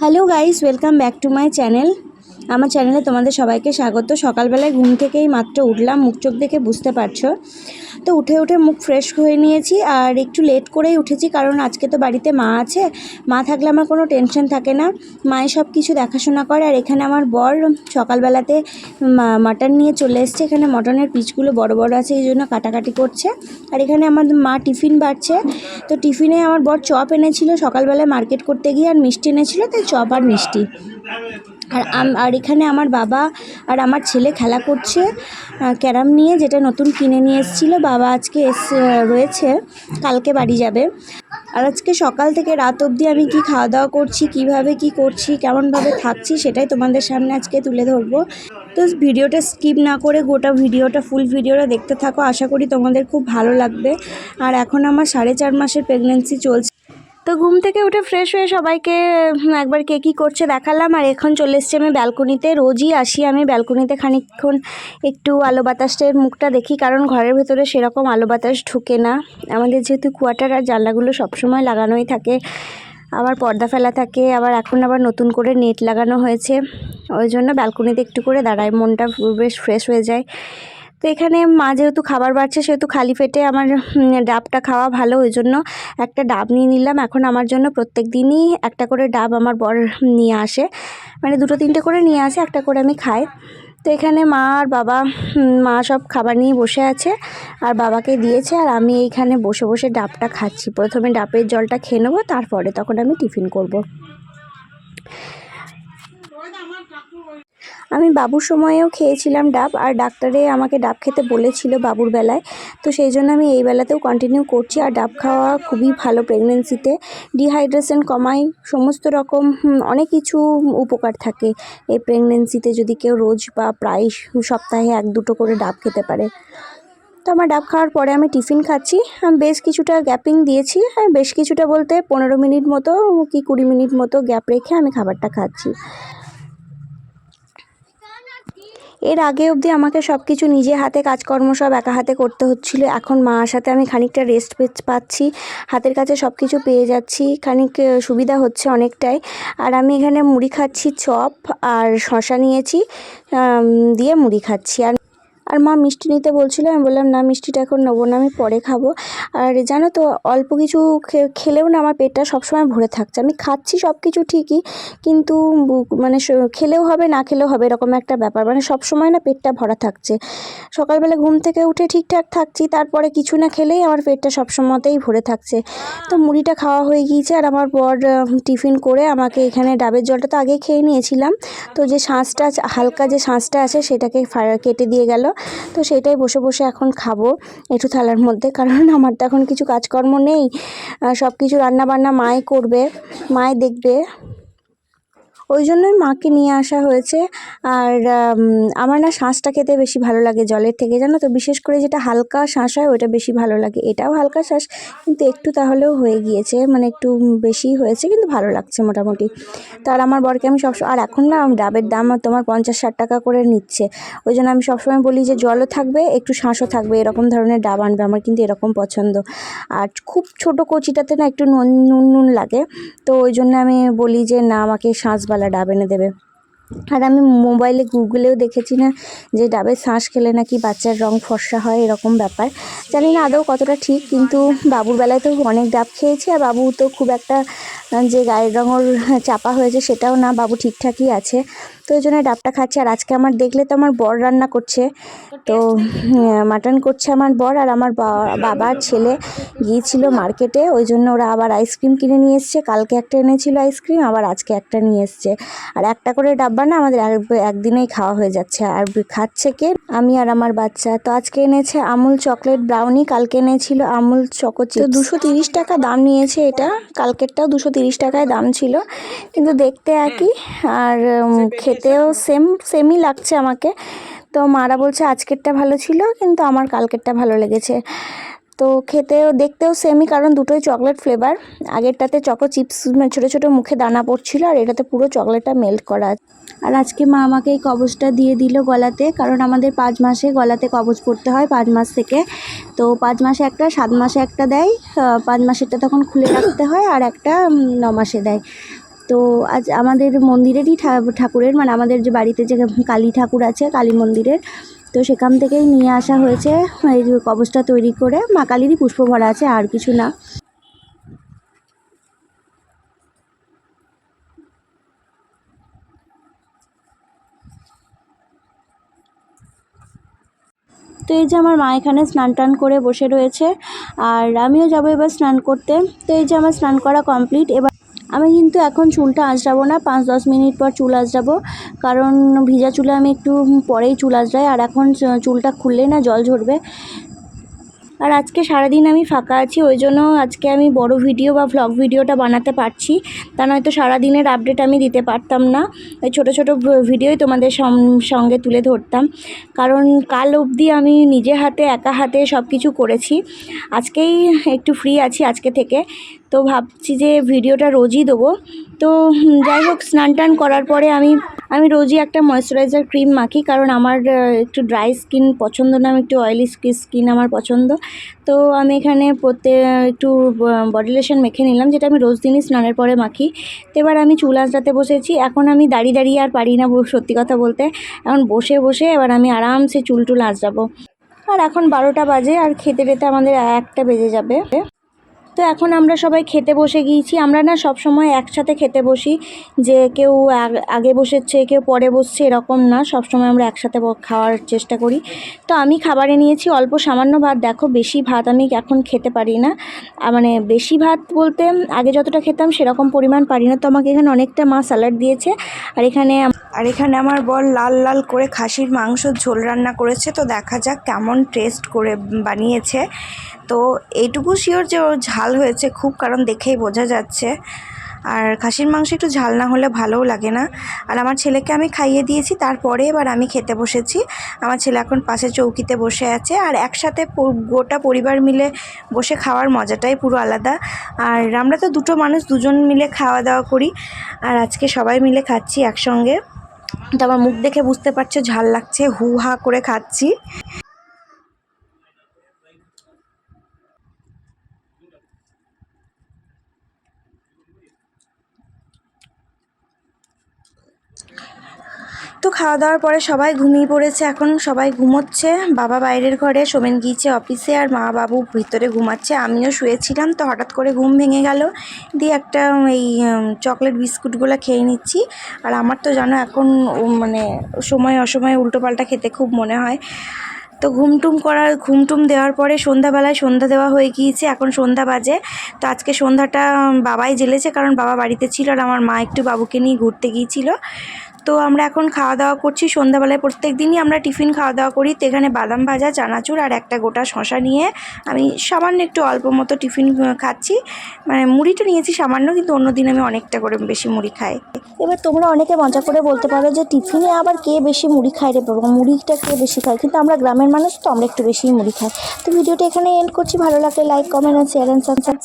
hello guys welcome back to my channel আমার চ্যানেলে তোমাদের সবাইকে স্বাগত। সকালবেলায় ঘুম থেকেই মাত্র উঠলাম, মুখ চোখ দেখে বুঝতে পারছ। তো উঠে উঠে মুখ ফ্রেশ হয়ে নিয়েছি আর একটু লেট করেই উঠেছি কারণ আজকে তো বাড়িতে মা আছে। মা থাকলে আমার কোনো টেনশন থাকে না। মায়ে সব কিছু দেখাশোনা করে আর এখানে আমার বর সকালবেলাতে মাটন নিয়ে চলে এসছে। এখানে মটনের পিচগুলো বড় বড় আছে, এই জন্য কাটাকাটি করছে। আর এখানে আমার মা টিফিন বাড়ছে। তো টিফিনে আমার বর চপ এনেছিল সকালবেলায় মার্কেট করতে গিয়ে আর মিষ্টি এনেছিল, তাই চপ আর মিষ্টি। আর আর এখানে আমার বাবা আর আমার ছেলে খেলা করছে ক্যারাম নিয়ে, যেটা নতুন কিনে নিয়ে এসেছিল। বাবা আজকে এস, রয়েছে, কালকে বাড়ি যাবে। আর আজকে সকাল থেকে রাত অবধি আমি কি খাওয়া দাওয়া করছি, কীভাবে কি করছি, কেমনভাবে থাকছি, সেটাই তোমাদের সামনে আজকে তুলে ধরবো। তো ভিডিওটা স্কিপ না করে গোটা ভিডিওটা, ফুল ভিডিওটা দেখতে থাকো। আশা করি তোমাদের খুব ভালো লাগবে। আর এখন আমার সাড়ে চার মাসের প্রেগনেন্সি চলছে। তো ঘুম থেকে উঠে ফ্রেশ হয়ে সবাইকে একবার কে কী করছে দেখালাম। আর এখন চলে এসছি আমি ব্যালকনিতে। রোজই আসি আমি ব্যালকনিতে খানিকক্ষণ একটু আলো বাতাসের মুখটা দেখি, কারণ ঘরের ভেতরে সেরকম আলো বাতাস ঢুকে না। আমাদের যেহেতু কোয়ার্টার আর জানলাগুলো সবসময় লাগানোই থাকে, আবার পর্দা ফেলা থাকে, আবার এখন আবার নতুন করে নেট লাগানো হয়েছে। ওই জন্য ব্যালকনিতে একটু করে দাঁড়ায় মনটা বেশ ফ্রেশ হয়ে যায়। তো এখানে মা যেহেতু খাবার বাড়ছে, সেহেতু খালি পেটে আমার ডাবটা খাওয়া ভালো। ওই জন্য একটা ডাব নিয়ে নিলাম। এখন আমার জন্য প্রত্যেক দিনই একটা করে ডাব আমার বর নিয়ে আসে। মানে দুটো, তিনটে করে নিয়ে আসে, একটা করে আমি খাই। তো এখানে মা আর বাবা মা সব খাবার নিয়ে বসে আছে আর বাবাকে দিয়েছে আর আমি এইখানে বসে বসে ডাবটা খাচ্ছি। প্রথমে ডাবের জলটা খেয়ে নেব, তারপরে তখন আমি টিফিন করব। আমি বাবুর সময়েও খেয়েছিলাম ডাব আর ডাক্তারে আমাকে ডাব খেতে বলেছিল বাবুর বেলায়। তো সেই জন্য আমি এই বেলাতেও কন্টিনিউ করছি আর ডাব খাওয়া খুবই ভালো প্রেগনেন্সিতে ডিহাইড্রেশন কমায় সমস্ত রকম অনেক কিছু উপকার থাকে এই প্রেগনেন্সিতে যদি কেউ রোজ বা প্রায় সপ্তাহে এক দুটো করে ডাব খেতে পারে। তো আমার ডাব খাওয়ার পরে আমি টিফিন খাচ্ছি, আমি, বেশ কিছুটা গ্যাপিং দিয়েছি আর বেশ কিছুটা বলতে পনেরো মিনিট মতো কি কুড়ি মিনিট মতো গ্যাপ রেখে আমি খাবারটা খাচ্ছি। এর আগে অবধি আমাকে সব কিছু নিজে হাতে, কাজকর্ম সব একা হাতে করতে হচ্ছিল। এখন মা সাথে আমি খানিকটা রেস্ট পাচ্ছি, হাতের কাছে সব কিছু পেয়ে যাচ্ছি। খানিক সুবিধা হচ্ছে অনেকটাই। আর আমি এখানে মুড়ি খাচ্ছি, চপ আর শশা নিয়েছি দিয়ে মুড়ি খাচ্ছি। আর আর মা মিষ্টি নিতে বলছিল, আমি বললাম, না, মিষ্টিটা এখন নেব না, আমি পরে খাব। আর জানো তো, অল্প কিছু খেলেও না আমার পেটটা সবসময় ভরে থাকছে। আমি খাচ্ছি সব কিছু ঠিকই, কিন্তু মানে খেলেও হবে, না খেলেও হবে, এরকম একটা ব্যাপার। মানে সব সময় না পেটটা ভরা থাকছে। সকালবেলা ঘুম থেকে উঠে ঠিকঠাক থাকছি, তারপরে কিছু না খেলেই আমার পেটটা সবসময়তেই ভরে থাকছে। তো মুড়িটা খাওয়া হয়ে গিয়েছে, আর আমার বর টিফিন করে আমাকে এখানে ডাবের জলটা তো আগে খেয়ে নিয়েছিলাম। তো যে শাঁসটা, হালকা যে শাঁসটা আছে, সেটাকে কেটে দিয়ে গেল। তো সেটাই বসে বসে এখন খাব একটু থালার মধ্যে, কারণ আমার তো এখন কিছু কাজকর্ম নেই। সব কিছু রান্নাবান্না মাই করবে, মাই দেখবে। ওই জন্যই মাকে নিয়ে আসা হয়েছে। আর আমার না শাঁসটা খেতে বেশি ভালো লাগে জলের থেকে, জানো তো? বিশেষ করে যেটা হালকা শাঁস হয় ওটা বেশি ভালো লাগে। এটাও হালকা শাঁস, কিন্তু একটু তাহলেও হয়ে গিয়েছে। মানে একটু বেশি হয়েছে, কিন্তু ভালো লাগছে মোটামুটি। তার আমার বরকে আমি সবসময়, আর এখন না ডাবের দাম তোমার পঞ্চাশ ষাট টাকা করে নিচ্ছে। ওই জন্য আমি সবসময় বলি যে জলও থাকবে, একটু শাঁসও থাকবে, এরকম ধরনের ডাব আনবে, আমার কিন্তু এরকম পছন্দ। আর খুব ছোট কচিটাতে না একটু নুন নুন নুন লাগে। তো ওই জন্য আমি বলি যে না, আমাকে শাঁসওয়ালা ডাব এনে দেবে। আর আমি মোবাইলে গুগলেও দেখেছি না যে ডাবের শাঁস খেলে নাকি বাচ্চার রং ফর্সা হয়, এরকম ব্যাপার। জানি না আদৌ কতটা ঠিক, কিন্তু বাবুর বেলায় তো অনেক ডাব খেয়েছি, আর বাবু তো খুব একটা যে গায়ের রঙের চাপা হয়েছে সেটাও না, বাবু ঠিকঠাকই আছে। তো ওই জন্য ডাবটা খাচ্ছে আর আজকে আমার দেখলে তো আমার বর রান্না করছে। তো মাটন করছে আমার বর আর আমার বা- বাবা ছেলে গিয়েছিল মার্কেটে, ওই জন্য ওরা আবার আইসক্রিম কিনে নিয়ে এসছে। কালকে একটা এনেছিল আইসক্রিম, আবার আজকে একটা নিয়ে এসছে। আর একটা করে ডাব্বা না আমাদের এক- একদিনেই খাওয়া হয়ে যাচ্ছে। আর খাচ্ছে কে? আমি আর আমার বাচ্চা। তো আজকে এনেছে আমুল চকলেট ব্রাউনি, কালকে এনেছিল আমুল চকো তো দুশো তিরিশ টাকা দাম নিয়েছে এটা, কালকেরটাও দুশো তিরিশ টাকায় দাম ছিল। কিন্তু দেখতে একই আর খেতেও সেম সেমই লাগছে আমাকে। তো মারা বলছে আজকেরটা ভালো ছিল কিন্তু আমার কালকেরটা ভালো লেগেছে। তো খেতেও, দেখতেও সেমই কারণ দুটোই চকলেট ফ্লেভার আগেরটাতে চকো চিপস ছোটো ছোটো মুখে দানা পড়ছিল, আর এটাতে পুরো চকলেটটা মেল্ট করা। আর আজকে মা আমাকে এই কবজটা দিয়ে দিল গলাতে, কারণ আমাদের পাঁচ মাসে গলাতে কবজ পড়তে হয় পাঁচ মাস থেকে। তো পাঁচ মাসে একটা, সাত মাসে একটা দেয় পাঁচ মাসেরটা তখন খুলে রাখতে হয়, আর একটা ন মাসে দেয়। তো আজ আমাদের মন্দিরেরই ঠাকুরের মানে আমাদের যে বাড়িতে যে কালী ঠাকুর আছে, কালী মন্দিরের তো সেখান থেকেই নিয়ে আসা হয়েছে। এই কবচটা তৈরি করে। মা কালীরই পুষ্প ভরা আছে, আর কিছু না। তো এই যে আমার মা এখানে স্নান টান করে বসে রয়েছে, আর আমিও যাব এবার স্নান করতে। তো এই যে আমার স্নান করা কমপ্লিট এবার আমি কিন্তু এখন চুলটা আঁচড়াবো না, পাঁচ দশ মিনিট পর চুল আঁচড়াবো। কারণ ভিজা চুলে আমি একটু পরেই চুল আঁচড়াই, আর এখন চুলটা খুললেই না জল ঝরবে। আর আজকে সারাদিন আমি ফাঁকা আছি, ওই জন্য আজকে আমি বড় ভিডিও বা ভ্লগ ভিডিওটা বানাতে পারছি। তা নয়তো সারাদিনের আপডেট আমি দিতে পারতাম না। ওই ছোটো ছোটো ভিডিওই তোমাদের সঙ্গে তুলে ধরতাম। কারণ কাল অবধি আমি নিজে হাতে, একা হাতে সব কিছু করেছি। আজকেই একটু ফ্রি আছি আজকে থেকে। তো ভাবছি যে ভিডিওটা রোজই দেবো। তো যাই হোক স্নান টান করার পরে আমি আমি রোজই একটা ময়েশ্চারাইজার ক্রিম মাখি কারণ আমার একটু ড্রাই স্কিন পছন্দ না, আমি একটু অয়েলি স্কিন আমার পছন্দ। তো আমি এখানে প্রত্যেক একটু বডি লোশন মেখে নিলাম, যেটা আমি রোজ দিনই স্নানের পরে মাখি। তো এবার আমি চুল আঁচড়াতে বসেছি, এখন আমি দাঁড়িয়ে দাঁড়িয়ে আর পারি না সত্যি কথা বলতে। এখন বসে বসে এবার আমি আরামসে চুল টুল আঁচড়াবো। আর এখন বারোটা বাজে, আর খেতে খেতে আমাদের একটা বেজে যাবে। তো এখন আমরা সবাই খেতে বসে গিয়েছি। আমরা না সব সময় একসাথে খেতে বসি, যে কেউ আগে বসেছে, কেউ পরে বসছে, এরকম না। সব সময় আমরা একসাথে খাওয়ার চেষ্টা করি। তো আমি খাবারে নিয়েছি অল্প সামান্য ভাত। দেখো, বেশি ভাত আমি এখন খেতে পারি না। মানে বেশি ভাত বলতে আগে যতটা খেতাম সেরকম পরিমাণ পারি না। তো আমাকে এখানে অনেকটা মা স্যালাড দিয়েছে। আর এখানে আর এখানে আমার বর লাল লাল করে খাসির মাংস ঝোল রান্না করেছে। তো দেখা যাক কেমন টেস্ট করে বানিয়েছে। তো এইটুকু শিওর যে ওর ঝাল হয়েছে খুব, কারণ দেখেই বোঝা যাচ্ছে। আর খাসির মাংস একটু ঝাল না হলে ভালোও লাগে না। আর আমার ছেলেকে আমি খাইয়ে দিয়েছি, তারপরে এবার আমি খেতে বসেছি। আমার ছেলে এখন পাশে চৌকিতে বসে আছে। আর একসাথে গোটা পরিবার মিলে বসে খাওয়ার মজাটাই পুরো আলাদা। আর আমরা তো দুটো মানুষ, দুজন মিলে খাওয়া দাওয়া করি। আর আজকে সবাই মিলে খাচ্ছি একসঙ্গে। তো আমার মুখ দেখে বুঝতে পারছ, ঝাল লাগছে, হু হা করে খাচ্ছি। তো খাওয়া দাওয়ার পরে সবাই ঘুমিয়ে পড়েছে, এখন সবাই ঘুমোচ্ছে। বাবা বাইরের ঘরে, সোমেন গিয়েছে অফিসে আর মা বাবু ভিতরে ঘুমাচ্ছে। আমিও শুয়েছিলাম তো হঠাৎ করে ঘুম ভেঙে গেল। দিয়ে একটা এই চকলেট বিস্কুটগুলো খেয়ে নিচ্ছি। আর আমার তো জানো এখন মানে সময় অসময়ে উল্টোপাল্টা খেতে খুব মনে হয়। তো ঘুমটুম করার ঘুমটুম দেওয়ার পরে সন্ধ্যাবেলায় সন্ধ্যা দেওয়া হয়ে গিয়েছে, এখন সন্ধ্যা বাজে। তো আজকে সন্ধ্যাটা বাবাই জেলেছে কারণ বাবা বাড়িতে ছিল আর আমার মা একটু বাবুকে নিয়ে ঘুরতে গিয়েছিল। তো আমরা এখন খাওয়া দাওয়া করছি। সন্ধ্যাবেলায় প্রত্যেক দিনই আমরা টিফিন খাওয়া দাওয়া করি। তো এখানে বাদাম ভাজা, চানাচুর আর একটা গোটা শশা নিয়ে আমি সামান্য একটু অল্প মতো টিফিন খাচ্ছি। মানে মুড়িটা নিয়েছি সামান্য, কিন্তু অন্য দিন আমি অনেকটা করে বেশি মুড়ি খাই। এবার তোমরা অনেকে মজা করে বলতে পারো যে টিফিনে আবার কে বেশি মুড়ি খায় রে বাবা মুড়িটা কে বেশি খায়? কিন্তু আমরা গ্রামের মানুষ তো আমরা একটু বেশিই মুড়ি খাই। তো ভিডিওটা এখানে এন্ড করছি। ভালো লাগলে লাইক কমেন্ট আর শেয়ার অ্যান্ড সাবস্ক্রাইব